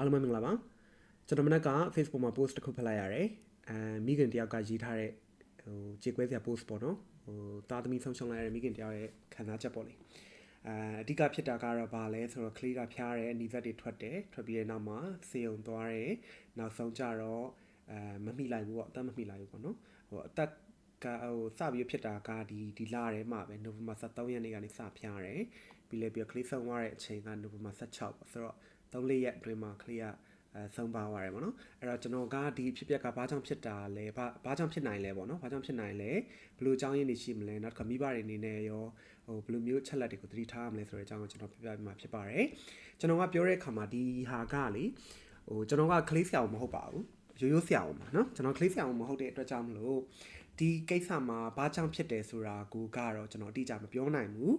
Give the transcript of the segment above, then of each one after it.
အားလုံးပဲမင်္ဂလာပါကျွန်တော်မနက်က Facebook မှာ post တစ်ခုဖတ်လိုက်ရတယ်အဲမိခင်တယောက်ကရေးထားတဲ့ဟိုကြေကွဲစရာ post ပေါ့နော်ဟိုတာသမီဆုံးရှုံးလိုက်ရတဲ့မိခင်တယောက်ရဲ့ခံစားချက်ပေါ့လေအဲအဓိကဖြစ်တာကတော့ဘာလဲဆိုတော့ကလေးကဖျားတယ်အနီးစက်တွေထွက်တယ်ထွက်ပြီးတဲ့နောက်မှာဆေးရုံသွားတယ်နောက်ဆုံးကြတော့အဲမမိလိုက်ဘူးပေါ့အသက်မမိလိုက်ဘူးပေါ့နော်ဟိုအသက်ကဟိုစပြီးဖြစ်တာကဒီဒီလထဲမှာပဲနိုဝင်ဘာ23ရက်နေ့ကနေစဖျားတယ်ပြီးလဲပြီးကလေးဆုံးသွားတဲ့အချိန်ကနိုဝင်ဘာ16ပေါ့ဆိုတော့ 3-4ရက်အတွင်းမှာကလေးကအဲဆုံးပါသွားတယ်ပေါ့နော်အဲ့တော့ကျွန်တော်ကဒီဖြစ်ပျက်ကဘာကြောင့်ဖြစ်တာလဲဘာဘာကြောင့်ဖြစ်နိုင်လဲပေါ့နော်ဘာကြောင့်ဖြစ်နိုင်လဲဘယ်လိုအကြောင်းရင်းတွေရှိမလဲနောက်တစ်ခါမိဘတွေအနေနဲ့ရောဟိုဘယ်လိုမျိုးချက်လက်တွေကိုသတိထားရမလဲဆိုတဲ့အကြောင်းကိုကျွန်တော်ပြပြပြမှာဖြစ်ပါတယ်ကျွန်တော်ကပြောတဲ့အခါမှာဒီဟာကလေဟိုကျွန်တော်ကကလေးဆရာမဟုတ်ပါဘူးရိုးရိုးဆရာအောင်ပါเนาะကျွန်တော်ကလေးဆရာအောင်မဟုတ်တဲ့အတွက်ကြောင့်မလို့ဒီကိစ္စမှာဘာကြောင့်ဖြစ်တယ်ဆိုတာကိုကတော့ကျွန်တော်အတိအကျမပြောနိုင်ဘူး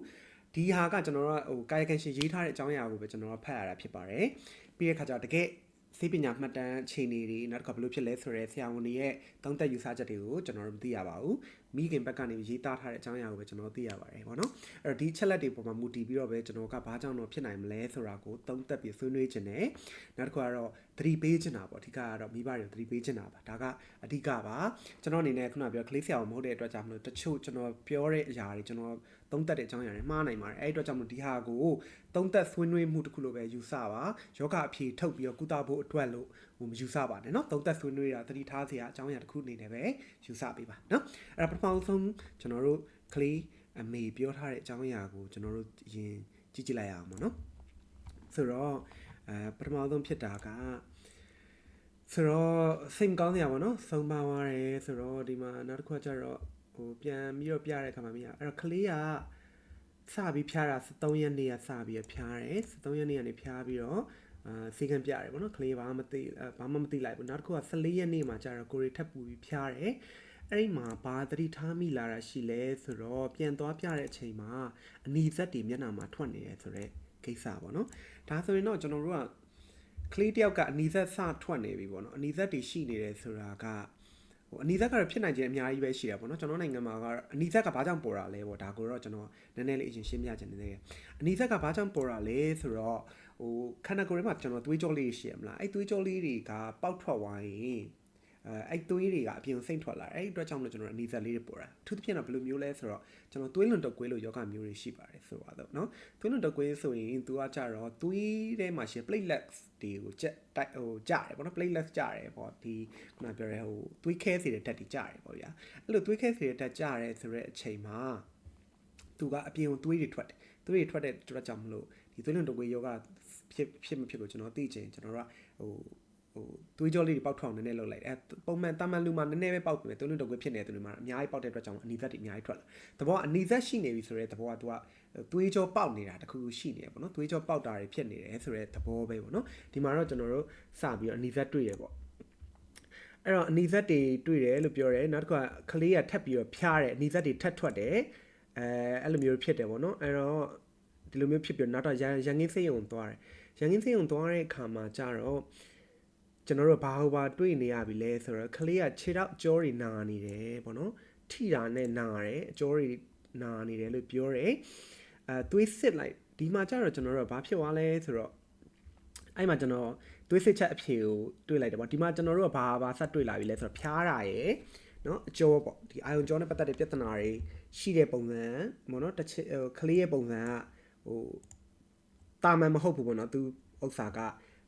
ဒီဟာကကျွန်တော်တို့ဟိုကာယကံရှင်ရေးထားတဲ့အကြောင်းအရာကိုပဲကျွန်တော်တို့ဖတ်ရတာဖြစ်ပါတယ်ပြီးတဲ့အခါကျတော့တကယ်စေပညာမှတ်တမ်းအခြေအနေတွေနောက်တစ်ခါဘယ်လိုဖြစ်လဲဆိုရဲဆရာဝန်တွေရဲ့သုံးသက်ယူဆချက်တွေကိုကျွန်တော်တို့မသိရပါဘူး မိခင်ဘက်ကနေရေးသားထားတဲ့အကြောင်းအရာကိုပဲကျွန်တော်သိရပါတယ်ပေါ့နော်အဲ့တော့ဒီချက်လက်တွေပေါ်မှာမူတည်ပြီးတော့ပဲကျွန်တော်ကဘာကြောင့်တော့ဖြစ်နိုင်မလဲဆိုတာကိုသုံးသက်ပြီးဆွေးနွေးခြင်းနဲ့နောက်တစ်ခါကတော့သတိပေးခြင်းတာပေါ့အဓိကကတော့မိဘတွေကိုသတိပေးခြင်းတာပါဒါကအဓိကပါကျွန်တော်အနေနဲ့ခုနပြောကလေးဆရာမဟုတ်တဲ့အတွက်ကြောင့်မလို့တချို့ကျွန်တော်ပြောတဲ့အရာတွေကျွန်တော်သုံးသက်တဲ့အကြောင်းအရာတွေမှားနိုင်ပါတယ်အဲ့ဒီအတွက်ကြောင့်မလို့ဒီဟာကိုသုံးသက်ဆွေးနွေးမှုတစ်ခုလိုပဲယူဆပါယောဂအဖြေထုတ်ပြီးတော့ကုသဖို့အတွက်လို့ ဟိုမယူဆပါနဲ့เนาะသုံးသက်ဆွေးနွေးတာသတိထားစရာအကြောင်းအရာတစ်ခုအနေနဲ့ပဲယူဆပေးပါเนาะအဲ့ဒါပထမဆုံးကျွန်တော်တို့ကလေးအမေပြောထားတဲ့အကြောင်းအရာကိုကျွန်တော်တို့ရင်ကြည့်ကြည့်လိုက်ရအောင်ပေါ့เนาะဆိုတော့အဲပထမဆုံးဖြစ်တာကဆိုတော့စိတ်မကောင်းစရာပေါ့နော်ဆုံးပါသွားတယ်ဆိုတော့ဒီမှာနောက်တစ်ခုကကျတော့ဟိုပြန်ပြီးတော့ပြတဲ့အခါမှာမရအဲ့တော့ကလေးကစပြီးဖျားတာ73ရက်နေ့ကစပြီးဖျားတယ်73ရက်နေ့ကနေဖျားပြီးတော့ အာစေကံပြရတယ်ပေါ့နော်ကလေးဘာမှမသိဘာမှမသိလိုက်ဘူးနောက်တစ်ခုက14ရက်နေ့မှာကျတော့ကိုရီထပ်ပူပြီးဖျားတယ်အဲ့ဒီမှာဘာသတိထားမိလာတာရှိလဲဆိုတော့ပြန်သွားပြတဲ့အချိန်မှာအနီဇက်တွေမျက်နှာမှာထွက်နေတယ်ဆိုတော့ကိစ္စပေါ့နော်ဒါဆိုရင်တော့ကျွန်တော်တို့ကကလေးတယောက်ကအနီဇက်စထွက်နေပြီပေါ့နော်အနီဇက်တွေရှိနေတယ်ဆိုတာကဟိုအနီဇက်ကတော့ဖြစ်နိုင်ခြင်းအများကြီးပဲရှိတာပေါ့နော်ကျွန်တော်နိုင်ငံမှာကတော့အနီဇက်ကဘာကြောင့်ပေါ်တာလဲပေါ့ဒါကိုတော့ကျွန်တော်နည်းနည်းလေးအရင်ရှင်းပြချင်တယ်အနီဇက်ကဘာကြောင့်ပေါ်တာလဲဆိုတော့ဟို ခန္ဓာကိုယ်ထဲမှာကျွန်တော်သွေးကြောလေးရှိရမလားအဲ့သွေးကြောလေးတွေကပေါက်ထွက်သွားရင်အဲအဲ့သွေးတွေကအပြင်စိမ့်ထွက်လာတယ်အဲ့ဒီအတွက်ကြောင့်မလို့ကျွန်တော်အနီဇက်လေးတွေပေါ်တာအထူးသဖြင့်တော့ဘယ်လိုမျိုးလဲဆိုတော့ကျွန်တော်သွေးလွန်တုပ်ကွေးလို့ယောဂမျိုးတွေရှိပါတယ်ဆိုတော့เนาะသွေးလွန်တုပ်ကွေးဆိုရင်သူကကြတော့သွေးထဲမှာရှိ platelets တွေကိုကြက်တိုက်ဟိုကြတယ်ပေါ့နော် platelets ကြတယ်ပေါ့ဒီခုနပြောရဲဟိုသွေးခဲစေတဲ့ဓာတ်တွေကြတယ်ပေါ့ဗျာအဲ့လိုသွေးခဲစေတဲ့ဓာတ်ကြတယ်ဆိုတဲ့အချိန်မှာသူကအပြင်ကိုသွေးတွေထွက်တယ်သွေးတွေထွက်တဲ့အတွက်ကြောင့်မလို့ဒီသွေးလွန်တုပ်ကွေးယောဂ ဖြစ်ဖြစ်မဖြစ်ကိုကျွန်တော်သိချင်ကျွန်တော်တို့ကဟိုဟိုသွေးကြောလေးတွေပေါက်ထောင်နေနေလောက်လိုက်အဲပုံမှန်တာမန်လူမှာနည်းနည်းပဲပေါက်ပြီသွေးလွန်တုပ်ကွေးဖြစ်နေတဲ့သူတွေမှာအများကြီးပေါက်တဲ့အတွက်ကြောင့်အနီသက်တွေအများကြီးထွက်လာတဘောကအနီသက်ရှိနေပြီဆိုတော့တဘောကသူကသွေးကြောပေါက်နေတာတခုခုရှိနေတယ်ပေါ့နော်သွေးကြောပေါက်တာတွေဖြစ်နေတယ်ဆိုတော့သဘောပဲပေါ့နော်ဒီမှာတော့ကျွန်တော်တို့စပြီးတော့အနီသက်တွေ့ရပေါ့အဲ့တော့အနီသက်တွေတွေ့တယ်လို့ပြောတယ်နောက်တစ်ခါကလေးကထပ်ပြီးတော့ဖျားတယ်အနီသက်တွေထပ်ထွက်တယ်အဲအဲ့လိုမျိုးဖြစ်တယ်ပေါ့နော်အဲ့တော့ဒီလိုမျိုးဖြစ်ပြီးနောက်တော့ရန်ငင်းစိတ်ုံသွားတယ် ရန်ငင်းစိတ်ုံသွားတဲ့အခါမှာကြတော့ကျွန်တော်တို့ဘာဟိုဘာတွေ့နေရပြီလဲဆိုတော့ကလေးကခြေထောက်ကြောတွေနာနေတယ်ပေါ့နော်ထိတာနဲ့နာတယ်အကြောတွေနာနေတယ်လို့ပြောတယ်အဲသွေးစစ်လိုက်ဒီမှာကျတော့ကျွန်တော်တို့ဘာဖြစ်သွားလဲဆိုတော့အဲ့မှာကျွန်တော်သွေးစစ်ချက်အဖြေကိုတွေ့လိုက်တယ်ပေါ့ဒီမှာကျွန်တော်တို့ကဘာဘာဆက်တွေ့လာပြီလဲဆိုတော့ဖျားတာရယ်နော်အကျော်ပေါ့ဒီအာယုံကျော်နဲ့ပတ်သက်တဲ့ပြဿနာတွေရှိတဲ့ပုံစံပေါ့နော်တစ်ချစ်ကလေးရဲ့ပုံစံကဟို တာမန်မဟုတ်ဘူးပေါ့နော်သူဥစ္စာက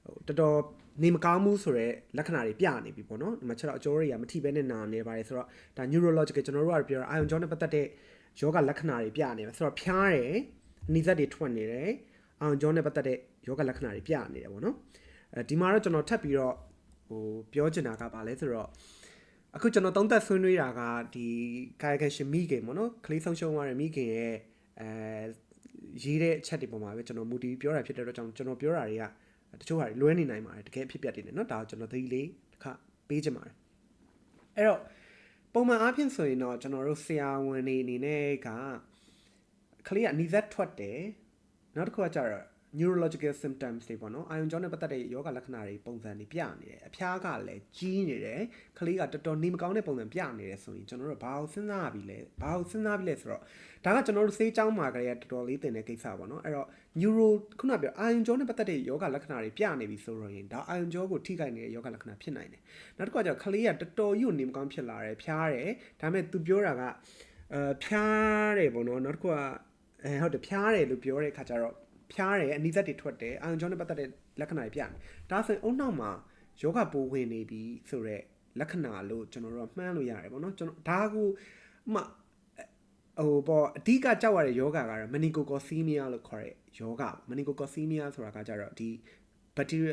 ဟိုတော်တော်နေမကောင်းဘူးဆိုတော့လက္ခဏာတွေပြနေပြီပေါ့နော်ဒီမှာချက်တော့အကျော်တွေကမထိဘဲနဲ့နာနေပါတယ်ဆိုတော့ဒါ neurological ကျွန်တော်တို့ကပြောတာအာယုံကျော်နဲ့ပတ်သက်တဲ့ယောဂလက္ခဏာတွေပြနေတယ်ဆိုတော့ဖျားတယ်အနိစ္စတွေထွက်နေတယ်အာယုံကျော်နဲ့ပတ်သက်တဲ့ယောဂလက္ခဏာတွေပြနေတယ်ပေါ့နော်အဲဒီမှာတော့ကျွန်တော်ထပ်ပြီးတော့ဟိုပြောချင်တာကဘာလဲဆိုတော့အခုကျွန်တော်သုံးသက်ဆွေးနွေးတာကဒီကာယကရှင်မိခင်ပေါ့နော်ကလေးဆုံးရှုံးသွားတဲ့မိခင်ရဲ့အဲ ရေးတဲ့အချက်တွေပေါ်မှာပဲကျွန်တော်မူတည်ပြောတာဖြစ်တဲ့အတွက်ကြောင့်ကျွန်တော်ပြောတာတွေကတချို့ဟာတွေလွဲနေနိုင်ပါတယ်တကယ်ဖြစ်ပျက်နေတယ်เนาะဒါကိုကျွန်တော်သတိလေးတစ်ခါပေးချင်ပါတယ်အဲ့တော့ပုံမှန်အားဖြင့်ဆိုရင်တော့ကျွန်တော်တို့ဆရာဝန်တွေအနေနဲ့ကကလေးကအနီးသက်ထွက်တယ်နောက်တစ်ခုကကျတော့ neurological symptoms တွေပေါ့နော်အာယုံကြောနဲ့ပတ်သက်တဲ့ယောဂလက္ခဏာတွေပုံစံတွေပြနေတယ်အဖျားကလည်းကြီးနေတယ်ကလေးကတော်တော်နေမကောင်းတဲ့ပုံစံပြနေတယ်ဆိုရင်ကျွန်တော်တို့ဘာလို့စဉ်းစားရပြီလဲဘာလို့စဉ်းစားပြီလဲဆိုတော့ဒါကကျွန်တော်တို့စေးချောင်းမှာကလေးကတော်တော်လေးတင်တဲ့ကိစ္စပေါ့နော်အဲ့တော့ neuro ခုနပြောအာယုံကြောနဲ့ပတ်သက်တဲ့ယောဂလက္ခဏာတွေပြနေပြီဆိုတော့ရင်ဒါအာယုံကြောကိုထိခိုက်နေတဲ့ယောဂလက္ခဏာဖြစ်နိုင်တယ်နောက်တစ်ခါကျတော့ကလေးကတော်တော်ကြီးကိုနေမကောင်းဖြစ်လာတယ်ဖျားတယ်ဒါပေမဲ့သူပြောတာကအဲဖျားတယ်ပေါ့နော်နောက်တစ်ခုကအဲဟုတ်တယ်ဖျားတယ်လို့ပြောတဲ့အခါကျတော့ ဖျားတယ်အနိသက်တွေထွက်တယ်အာယုံကြောနဲ့ပတ်သက်တဲ့လက္ခဏာတွေပြနေဒါဆိုရင်အုံနောက်မှာယောဂပိုးဝင်နေပြီဆိုတော့လက္ခဏာလို့ကျွန်တော်တို့ကမှန်းလို့ရတယ်ပေါ့နော်ကျွန်တော်ဒါကိုမှဟိုပေါ့အဓိကကြောက်ရတဲ့ယောဂကတော့ meningococcemia လို့ခေါ်တဲ့ယောဂ meningococcemia ဆိုတာကကြတော့ဒီ bacteria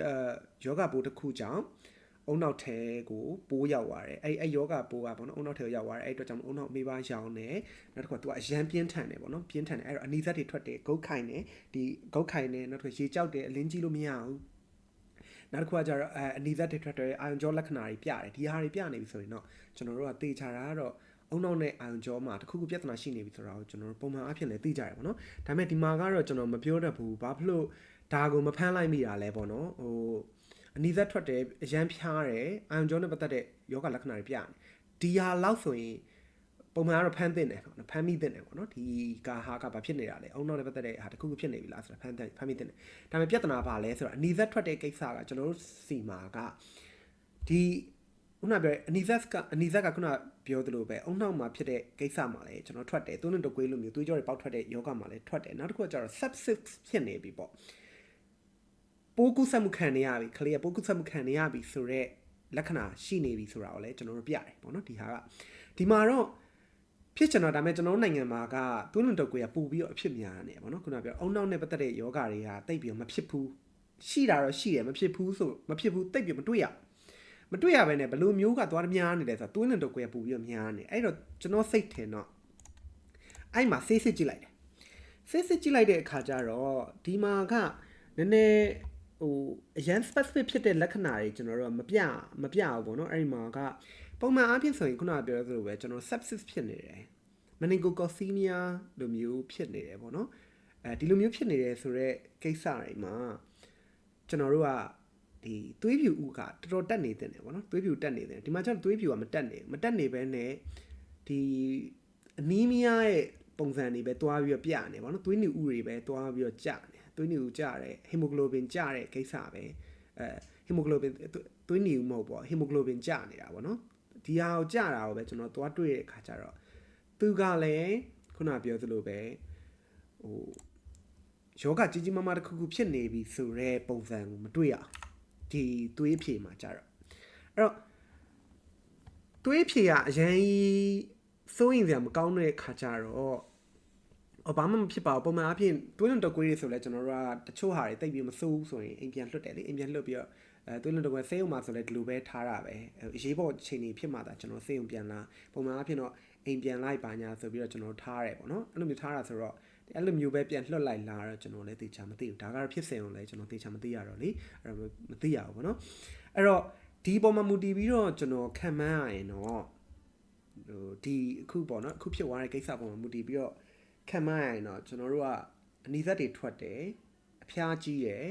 ယောဂပိုးတစ်ခုကြောင့် အုံနောက်ထဲကိုပိုးရောက်သွားတယ်အဲ့အဲ့ယောဂပိုးကပေါ့နော်အုံနောက်ထဲကိုရောက်သွားတယ်အဲ့အတွက်ကြောင့်အုံနောက်မေးပါရောင်းတယ်နောက်တစ်ခါသူကအရန်ပြင်းထန်တယ်ပေါ့နော်ပြင်းထန်တယ်အဲ့တော့အနီးသက်တွေထွက်တယ်ဂုတ်ခိုင်တယ်ဒီဂုတ်ခိုင်တယ်နောက်တစ်ခါရေကြောက်တယ်အလင်းကြီးလို့မရဘူးနောက်တစ်ခုကကျတော့အဲအနီးသက်တွေထွက်တယ်အာယုံကြောလက္ခဏာတွေပြတယ်ဒီဟာတွေပြနေပြီဆိုရင်တော့ကျွန်တော်တို့ကသေချာတာကတော့အုံနောက်နဲ့အာယုံကြောမှာတခုခုပြဿနာရှိနေပြီဆိုတာကိုကျွန်တော်တို့ပုံမှန်အဖြစ်လည်းသိကြရပါတော့။ဒါပေမဲ့ဒီမှာကတော့ကျွန်တော်မပြောတတ်ဘူး။ဘာဖြစ်လို့ဒါကိုမဖမ်းလိုက်မိတာလဲပေါ့နော်။ဟို အနီးသက်ထွက်တယ်အရန်ဖျားတယ်အာယုံကြောနဲ့ပတ်သက်တဲ့ယောဂလက္ခဏာတွေပြတယ်။ဒီဟာလောက်ဆိုရင်ပုံမှန်ကတော့ဖမ်းသင့်တယ်ပေါ့နော်ဖမ်းမိသင့်တယ်ပေါ့နော်ဒီကာဟာကဘာဖြစ်နေတာလဲအုံနောက်နဲ့ပတ်သက်တဲ့ဟာတခုခုဖြစ်နေပြီလားဆိုတာဖမ်းသင့်ဖမ်းမိသင့်တယ်ဒါပေမဲ့ပြဿနာပါလဲဆိုတော့အနီးသက်ထွက်တဲ့ကိစ္စကကျွန်တော်တို့စီမာကဒီခုနပြောအနီဇက်ကအနီဇက်ကခုနပြောသလိုပဲအုံနောက်မှာဖြစ်တဲ့ကိစ္စမှာလည်းကျွန်တော်ထွက်တယ်သွေးနဲ့တကွေးလိုမျိုးသွေးကြောတွေပေါက်ထွက်တဲ့ယောဂမှာလည်းထွက်တယ်နောက်တစ်ခုကကျတော့ sepsis ဖြစ်နေပြီပေါ့ ပိုးကူးစက်မှုခံနေရပြီခလေးကပိုးကူးစက်မှုခံနေရပြီဆိုတော့လက္ခဏာရှိနေပြီဆိုတာကိုလည်းကျွန်တော်တို့ပြတယ်ပေါ့နော်ဒီဟာကဒီမှာတော့ဖြစ်ချင်တော့ဒါပေမဲ့ကျွန်တော်တို့နိုင်ငံမှာကသွေးလွန်တုပ်ကွေးကပို့ပြီးတော့အဖြစ်များနေတယ်ပေါ့နော်ခုနပြောအုံနောက်နဲ့ပတ်သက်တဲ့ယောဂတွေကတိတ်ပြီးတော့မဖြစ်ဘူးရှိတာတော့ရှိတယ်မဖြစ်ဘူးဆိုမဖြစ်ဘူးတိတ်ပြီးမတွေ့ရဘူးမတွေ့ရဘဲနဲ့ဘလို့မျိုးကသွားများနေတယ်ဆိုတော့သွေးလန်တုပ်ကွဲပူပြီးတော့များနေအဲ့တော့ကျွန်တော်စိတ်ထင်တော့အဲ့မှာဆေးစစ်ကြည့်လိုက်တယ်ဆေးစစ်ကြည့်လိုက်တဲ့အခါကျတော့ဒီမှာကနည်းနည်း ဟိုအရန် specific ဖြစ်တဲ့လက္ခဏာတွေကျွန်တော်တို့ကမပြမပြဘူးပေါ့နော်အဲ့ဒီမှာကပုံမှန်အားဖြင့်ဆိုရင်ခုနကပြောသလိုပဲကျွန်တော် sepsis ဖြစ်နေတယ် meningococcemia လိုမျိုးဖြစ်နေတယ်ပေါ့နော်အဲဒီလိုမျိုးဖြစ်နေတယ်ဆိုတော့ကိစ္စတွေမှာကျွန်တော်တို့ကဒီသွေးဖြူဥကတော်တော်တက်နေတယ်ပေါ့နော်သွေးဖြူတက်နေတယ်ဒီမှာကျတော့သွေးဖြူကမတက်နေမတက်နေဘဲနဲ့ဒီအနီးမီးယားရဲ့ပုံစံတွေပဲတွားပြီးတော့ပြနေပေါ့နော်သွေးညူဥတွေပဲတွားပြီးတော့ကျနေ သွေးညူကျတဲ့ဟီမိုဂလိုဘင်ကျတဲ့ကိစ္စပဲအဲဟီမိုဂလိုဘင်သွေးညူမဟုတ်ပေါ့ဟီမိုဂလိုဘင်ကျနေတာပေါ့နော်ဒီဟာကိုကျတာကိုပဲကျွန်တော်တွားတွေ့တဲ့အခါကျတော့သူကလည်းခုနပြောသလိုပဲဟိုယောဂကြီးကြီးမားမားတစ်ခုခုဖြစ်နေပြီဆိုတော့ပုံစံကိုမတွေ့ရအောင်ဒီသွေးဖြေမှာကြတော့အဲ့တော့သွေးဖြေကအရင်စိုးရင်စရာမကောင်းတဲ့ခါကြတော့အ ဘာမှမဖြစ်ပါဘူးပုံမှန်အဖြစ်သွေးလွန်တကွေးတွေဆိုလဲကျွန်တော်တို့ကတချို့ဟာတွေတိတ်ပြီးမစိုးဘူးဆိုရင်အိမ်ပြန်လွတ်တယ်လေအိမ်ပြန်လွတ်ပြီးတော့အဲသွေးလွန်တကွေးဆေးရုံမှာဆိုလဲဒီလိုပဲထားတာပဲအရေးပေါ်ချိန်ကြီးဖြစ်မှသာကျွန်တော်ဆေးရုံပြန်လာပုံမှန်အဖြစ်တော့အိမ်ပြန်လိုက်ပါညာဆိုပြီးတော့ကျွန်တော်ထားရတယ်ပေါ့နော်အဲ့လိုမျိုးထားတာဆိုတော့အဲ့လိုမျိုးပဲပြန်လွှတ်လိုက်လာတော့ကျွန်တော်လည်းသေချာမသိဘူးဒါကတော့ဖြစ်စဉ်ကိုလည်းကျွန်တော်သေချာမသိရတော့လေအဲ့တော့မသိရဘူးပေါ့နော်အဲ့တော့ဒီပေါ်မှာမူတည်ပြီးတော့ကျွန်တော်ခံမှန်းရရင်တော့ဟိုဒီအခုပေါ့နော်အခုဖြစ်သွားတဲ့ကိစ္စပေါ်မှာမူတည်ပြီးတော့ ခံမှန်းရရင်တော့ကျွန်တော်တို့ကအနီးသက်တွေထွက်တယ်အဖျားကြီးရယ်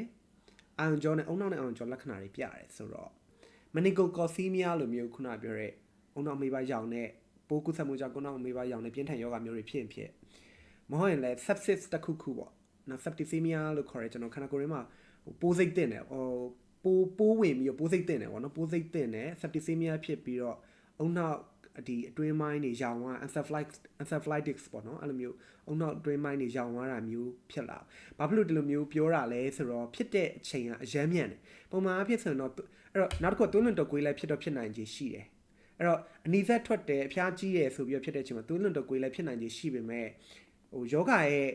အာယုံကြောနဲ့အုံနောက်နဲ့အာယုံကြောလက္ခဏာတွေပြရတယ်ဆိုတော့မနီကိုကော်စီမီယာလိုမျိုးခုနပြောတဲ့အုံနောက်မေးပါရောင်တဲ့ပိုးကုသမှုကြောင့်ကုနောက်မေးပါရောင်တဲ့ပြင်းထန်ယောဂမျိုးတွေဖြစ်ရင်ဖြစ်မဟုတ်ရင်လည်း sepsis တစ်ခုခုပေါ့နော် septicemia လို့ခေါ်ရဲကျွန်တော်ခန္ဓာကိုယ်ထဲမှာဟိုပိုးစိတ်တင်တယ်ဟိုပိုးပိုးဝင်ပြီးတော့ပိုးစိတ်တင်တယ်ပေါ့နော်ပိုးစိတ်တင်တယ် septicemia ဖြစ်ပြီးတော့အုံနောက် ဒီအတွင်းမိုင်းတွေရောင်သွား encephalitis encephalitis ပေါ့နော်အဲ့လိုမျိုးအုံနောက်အတွင်းမိုင်းတွေရောင်သွားတာမျိုးဖြစ်လာဘာဖြစ်လို့ဒီလိုမျိုးပြောတာလဲဆိုတော့ဖြစ်တဲ့အချိန်ကအရမ်းမြန်တယ်ပုံမှန်အဖြစ်ဆိုတော့အဲ့တော့နောက်တစ်ခုသွေးလွန်တော့ကွေးလိုက်ဖြစ်တော့ဖြစ်နိုင်ခြေရှိတယ်အဲ့တော့အနီးသက်ထွက်တယ်အဖျားကြီးတယ်ဆိုပြီးတော့ဖြစ်တဲ့အချိန်မှာသွေးလွန်တော့ကွေးလိုက်ဖြစ်နိုင်ခြေရှိပေမဲ့ဟိုယောဂရဲ့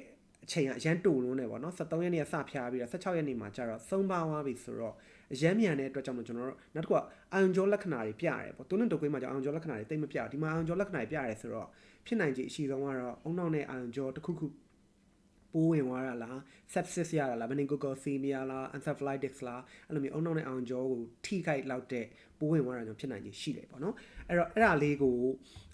အချိန်ကအရန်တူလုံးနေပေါ့နော်73ရက်နေ့ကစဖျားပြီးတော့16ရက်နေ့မှာကျတော့သုံးပါသွားပြီဆိုတော့ အရန်မြန်တဲ့အတွက်ကြောင့်မို့ကျွန်တော်တို့နောက်တစ်ခုကအာယုံကြောလက္ခဏာတွေပြရတယ်ပေါ့သူနဲ့တကွေးမှာကျအာယုံကြောလက္ခဏာတွေတိတ်မပြဘူးဒီမှာအာယုံကြောလက္ခဏာတွေပြရတယ်ဆိုတော့ဖြစ်နိုင်ခြေအရှိဆုံးကတော့အုံနောက်နဲ့အာယုံကြောတစ်ခုခုပိုးဝင်သွားတာလား sepsis ရတာလား meningococcemia လား encephalitis လားအဲ့လိုမျိုးအုံနောက်နဲ့အာယုံကြောကိုထိခိုက်လောက်တဲ့ပိုးဝင်သွားတာကြောင့်ဖြစ်နိုင်ခြေရှိတယ်ပေါ့နော်အဲ့တော့အဲ့ဒါလေးကို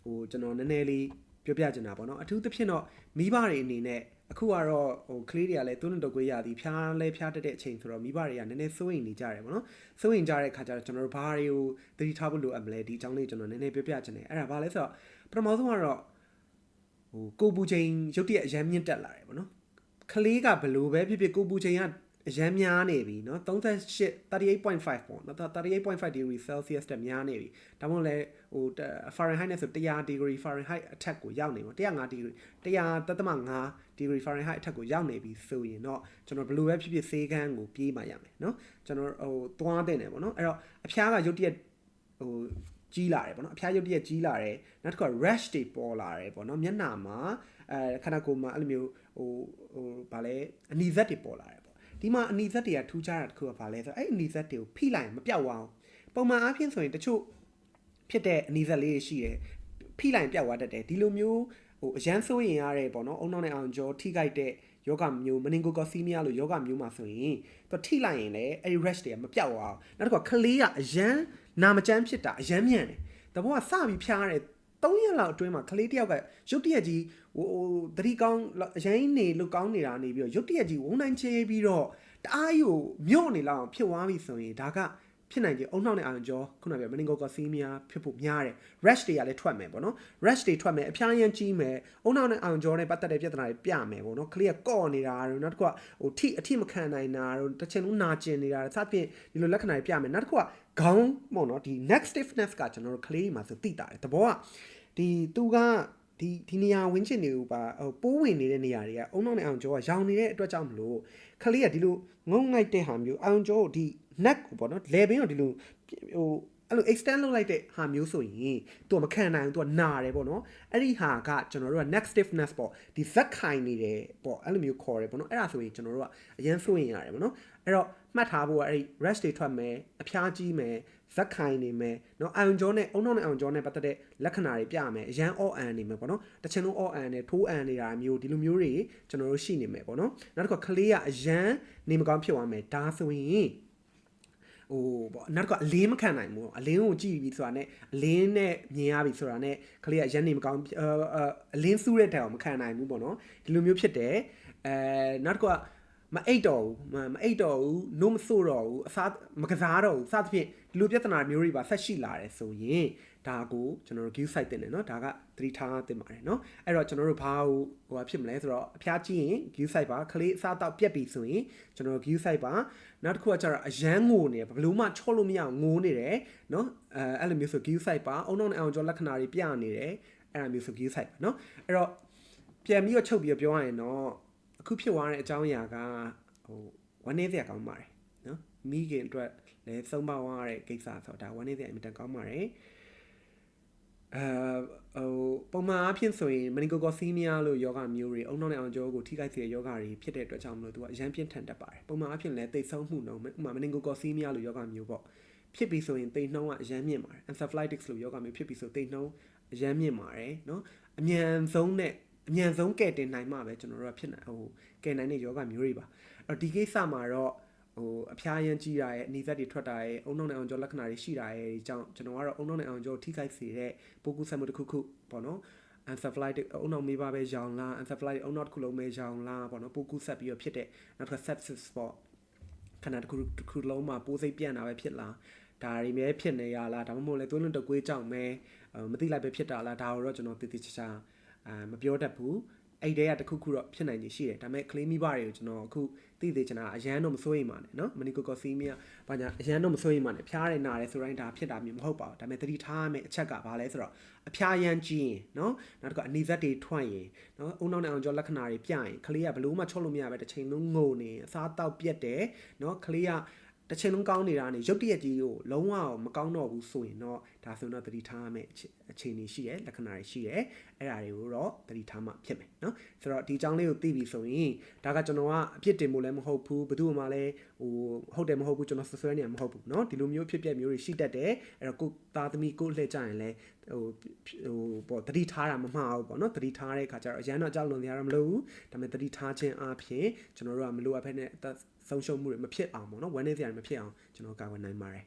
ဟိုကျွန်တော်နည်းနည်းလေးပြောပြချင်တာပေါ့နော်အထူးသဖြင့်တော့မိဘတွေအနေနဲ့ အခုကတော့ဟိုကလေးတွေကလည်းသွန်းတုပ်ကွေးရသည်ဖျားလဲဖျားတက်တဲ့အချိန်ဆိုတော့မိဘတွေကနည်းနည်းစိုးရိမ်နေကြတယ်ပေါ့နော်စိုးရိမ်ကြတဲ့ခါကျတော့ကျွန်တော်တို့ဘာတွေကိုသတိထားဖို့လိုအပ်မလဲဒီအကြောင်းလေးကျွန်တော်နည်းနည်းပြောပြချင်တယ်အဲ့ဒါဘာလဲဆိုတော့ပထမဆုံးကတော့ဟိုကိုပူချိန်ရုတ်တရက်အရမ်းမြင့်တက်လာတယ်ပေါ့နော်ကလေးကဘယ်လိုပဲဖြစ်ဖြစ်ကိုပူချိန်က အရမ်းများနေပြီเนาะ38 38.5ပေါ့เนาะ38.5 degree celsius တက်များနေပြီဒါမှမဟုတ်လဲဟို Fahrenheit နဲ့ဆို100 degree Fahrenheit အထက်ကိုရောက်နေပေါ့105 degree 100.5 degree Fahrenheit အထက်ကိုရောက်နေပြီဆိုရင်တော့ကျွန်တော်ဘယ်လိုပဲဖြစ်ဖြစ်ဆေးကန်းကိုပြေးမှရမယ်เนาะကျွန်တော်ဟိုသွားတဲ့တယ်ပေါ့เนาะအဲ့တော့အဖျားကရုတ်တရက်ဟိုကြီးလာတယ်ပေါ့နော်အဖျားရုပ်တရက်ကြီးလာတယ်နောက်တစ်ခါ rash တွေပေါ်လာတယ်ပေါ့နော်မျက်နှာမှာအဲခန္ဓာကိုယ်မှာအဲ့လိုမျိုးဟိုဟိုဗာလဲအနီဇက်တွေပေါ်လာတယ်ပေါ့ ဒီမှာအနီဇက်တွေကထူးခြားတာတစ်ခုကဗာလဲဆိုတော့အဲ့အနီဇက်တွေကိုဖိလိုက်ရင်မပြောက်အောင်ပုံမှန်အားဖြင့်ဆိုရင်တချို့ဖြစ်တဲ့အနီဇက်လေးတွေရှိတယ်ဖိလိုက်ရင်ပြောက်သွားတတ်တယ်ဒီလိုမျိုးဟိုအရန်ဆိုးရင်ရတဲ့ပေါ့နော်အုံနောက်နဲ့အောင်ကြောထိခိုက်တဲ့ယောဂမျိုးမနင်ကိုကောစီးမီးယားလို့ယောဂမျိုးမှာဆိုရင်သူထိလိုက်ရင်လည်းအဲ့ဒီ rash တွေကမပြောက်အောင်နောက်တစ်ခါကလေးကအရန်နာမကျန်းဖြစ်တာအရန်မြန်တယ်တဘောကစပြီးဖျားတယ် 3ရက်လောက်အတွင်းမှာကလေးတယောက်ကရုတ်တရက်ကြီးဟိုသတိကောင်းအရင်နေလုကောင်းနေတာနေပြီးတော့ရုတ်တရက်ကြီးဝုန်းတိုင်းချေပြီးတော့တအားကြီးကိုမြော့နေလောက်အောင်ဖြစ်သွားပြီဆိုရင်ဒါက ဖြစ်နိုင်တယ်အုံနှောက်နဲ့အာရုံကြောခုနကပြောမနင်ကိုကစီးမီယာဖြစ်ဖို့များတယ် rash တွေကလည်းထွက်မယ်ပေါ့နော် rash တွေထွက်မယ်အဖျားရမ်းကြီးမယ်အုံနှောက်နဲ့အာရုံကြောနဲ့ပတ်သက်တဲ့ပြဿနာတွေပြမယ်ပေါ့နော်ကလေးကကော့နေတာတို့နောက်တစ်ခုကဟိုထိအထိမခံနိုင်တာတို့တစ်ချိန်လုံးနာကျင်နေတာစသဖြင့်ဒီလိုလက္ခဏာတွေပြမယ်နောက်တစ်ခုကခေါင်းပေါ့နော်ဒီ neck stiffness ကကျွန်တော်တို့ကလေးမှာဆိုသိတာတယ်သဘောကဒီသူက ဒီဒီနေရာဝင်းချင်နေဦးပါဟိုပိုးဝင်နေတဲ့နေရာတွေကအုံနောက်နဲ့အောင်ကျော်ကရောင်နေတဲ့အတွက်ကြောင့်မလို့ခလေးကဒီလိုငုံငိုက်တဲ့ဟာမျိုးအောင်ကျော်ဒီ neck ကိုပေါ့နော် level ကိုဒီလိုဟိုအဲ့လို extend လုပ်လိုက်တဲ့ဟာမျိုးဆိုရင်သူကမခံနိုင်ဘူးသူကနာတယ်ပေါ့နော်အဲ့ဒီဟာကကျွန်တော်တို့က neck stiffness ပေါ့ဒီဇက်ခိုင်နေတယ်ပေါ့အဲ့လိုမျိုးခေါ်တယ်ပေါ့နော်အဲ့ဒါဆိုရင်ကျွန်တော်တို့ကအရင်ဆိုရင်ရတယ်ပေါ့နော်အဲ့တော့မှတ်ထားဖို့ကအဲ့ဒီ rest တွေထွက်မယ်အဖျားကြီးမယ် ဇက်ခိုင်နေမယ်နော်အာယုံကြောနဲ့အုံနှောင်းနဲ့အာယုံကြောနဲ့ပတ်သက်တဲ့လက္ခဏာတွေပြရမယ်အရန်အော့အန်နေမယ်ပေါ့နော်တချင်လုံးအော့အန်နဲ့ထိုးအန်နေတာမျိုးဒီလိုမျိုးတွေကျွန်တော်တို့ရှိနေမယ်ပေါ့နော်နောက်တစ်ခါကလေးကအရန်နေမကောင်းဖြစ်သွားမယ်ဒါဆိုရင်ဟိုပေါ့နောက်တစ်ခါအလင်းမခံနိုင်ဘူးအလင်းကိုကြည့်ပြီးဆိုတာနဲ့အလင်းနဲ့မြင်ရပြီဆိုတာနဲ့ကလေးကရန်နေမကောင်းအလင်းစူးတဲ့တိုင်အောင်မခံနိုင်ဘူးပေါ့နော်ဒီလိုမျိုးဖြစ်တယ်အဲနောက်တစ်ခါမအိတ်တော့ဘူးမအိတ်တော့ဘူးနို့မဆို့တော့ဘူးအစားမကစားတော့ဘူးစသဖြင့် ဒီလိုပြဿနာမျိုးတွေပါဆက်ရှိလာတယ်ဆိုရင်ဒါကိုကျွန်တော်တို့ view site တင်တယ်เนาะဒါကသတိထားတင်ပါတယ်เนาะအဲ့တော့ကျွန်တော်တို့ဘာဟိုဟိုဖြစ်မလဲဆိုတော့အဖျားကြည့်ရင် view site ပါခလေးအစားတော့ပြက်ပြီဆိုရင်ကျွန်တော်တို့ view site ပါနောက်တစ်ခုကကျတော့အရန်ငိုနေဘယ်လို့မှချော့လို့မရအောင်ငိုနေတယ်เนาะအဲအဲ့လိုမျိုးဆို view site ပါအုံနောက်နဲ့အောင်ကျော်လက္ခဏာတွေပြနေတယ်အဲ့လိုမျိုးဆို view site ပါเนาะအဲ့တော့ပြန်ပြီးတော့ချုပ်ပြီးပြောရရင်တော့အခုဖြစ်သွားတဲ့အကြောင်းအရာကဟိုဝမ်းနည်းစရာကောင်းပါတယ်နော် မိခင်အတွက်လည်းဆုံးမဝရတဲ့ကိစ္စဆိုတော့ဒါဝမ်းနည်းစရာအင်မတန်ကောင်းပါတယ်အဲဟိုပုံမှန်အဖြစ်ဆိုရင်မနီကိုကောစီးမီးယားလို့ယောဂမျိုးတွေအုံနောက်နဲ့အောင်ကြောကိုထိခိုက်စေတဲ့ယောဂတွေဖြစ်တဲ့အတွက်ကြောင့်မလို့သူကအရန်ပြင်းထန်တတ်ပါတယ်ပုံမှန်အဖြစ်လည်းတိတ်ဆုံးမှုနှုန်းဥပမာမနီကိုကောစီးမီးယားလို့ယောဂမျိုးပေါ့ဖြစ်ပြီးဆိုရင်တိတ်နှုံးကအရန်မြင့်ပါတယ် encephalitis လို့ယောဂမျိုးဖြစ်ပြီးဆိုတိတ်နှုံးအရန်မြင့်ပါတယ်နော်အမြန်ဆုံးနဲ့အမြန်ဆုံးကဲတင်နိုင်မှပဲကျွန်တော်တို့ကဖြစ်နိုင်ဟိုကဲနိုင်တဲ့ယောဂမျိုးတွေပါအဲ့တော့ဒီကိစ္စမှာတော့ ဟိုအဖျားရမ်းကြီးတာရဲ့အနီးသက်တွေထွက်တာရဲ့အုံနောက်နဲ့အောင်ကျော်လက္ခဏာတွေရှိတာရဲ့ဒီကြောင့်ကျွန်တော်ကတော့အုံနောက်နဲ့အောင်ကျော်ထိခိုက်စေတဲ့ပိုးကူးဆက်မှုတစ်ခုခုပေါ့နော် encephalitis အုံနောက်မေးပါပဲရောင်လား encephalitis အုံနောက်တစ်ခုလုံးပဲရောင်လားပေါ့နော်ပိုးကူးဆက်ပြီးတော့ဖြစ်တဲ့နောက်တစ်ခါ sepsis ပေါ့ခဏတစ်ခုတစ်ခုလုံးမှာပိုးစိတ်ပြန့်တာပဲဖြစ်လားဒါတွေမြဲဖြစ်နေရလားဒါမှမဟုတ်လေသွေးလွန်တကွေးကြောင့်မဲမသိလိုက်ပဲဖြစ်တာလားဒါကိုတော့ကျွန်တော်တည်တည်ချာချာအာမပြောတတ်ဘူး အဲ့တဲကတခုခုတော့ဖြစ်နိုင်ကြီးရှိတယ်ဒါပေမဲ့ကလေးမိဘတွေကိုကျွန်တော်အခုသိသေးချင်တာအရန်တော့မစိုးရိမ်ပါနဲ့နော်မနီကိုကော်စီမီယာဘာညာအရန်တော့မစိုးရိမ်ပါနဲ့ဖျားရနာရဲဆိုတိုင်းဒါဖြစ်တာမျိုးမဟုတ်ပါဘူးဒါပေမဲ့သတိထားရမယ့်အချက်ကဘာလဲဆိုတော့အဖျားရန်ကြီးရင်နော်နောက်တစ်ခါအနေဆက်တွေထွက်ရင်နော်အုံနောက်နဲ့အောင်ကျော်လက္ခဏာတွေပြရင်ကလေးကဘလို့မှချော့လို့မရပဲတစ်ချိန်လုံးငုံနေအစားတောက်ပြက်တယ်နော်ကလေးက တစ်ချိန်လုံးကောင်းနေတာနေရုပ်တရက်ကြီးကိုလုံးဝမကောင်းတော့ဘူးဆိုရင်တော့ဒါဆိုတော့သတိထားရမယ့်အခြေအနေရှိရယ်လက္ခဏာတွေရှိရယ်အဲ့ဒါတွေကိုတော့သတိထားမှဖြစ်မယ်နော်ဆိုတော့ဒီအကြောင်းလေးကိုသိပြီဆိုရင်ဒါကကျွန်တော်ကအပြစ်တင်ဖို့လည်းမဟုတ်ဘူးဘယ်သူမှလည်းဟိုဟုတ်တယ်မဟုတ်ဘူးကျွန်တော်ဆွဆွဲနေမှာမဟုတ်ဘူးနော်ဒီလိုမျိုးဖြစ်ပျက်မျိုးတွေရှိတတ်တယ်အဲ့တော့ကိုသားသမီးကိုလှည့်ကြရင်လည်းဟိုဟိုပေါ့သတိထားတာမမှားဘူးပေါ့နော်သတိထားတဲ့အခါကျတော့အရန်တော့ကြောက်လွန်စရာတော့မလိုဘူးဒါပေမဲ့သတိထားခြင်းအပြင်ကျွန်တော်တို့ကမလိုအပ်ဖက်နဲ့ ဆုံးရှုံးမှုတွေမဖြစ်အောင်ပေါ့နော်ဝမ်းနည်းစရာတွေမဖြစ်အောင်ကျွန်တော်ကာကွယ်နိုင်ပါတယ်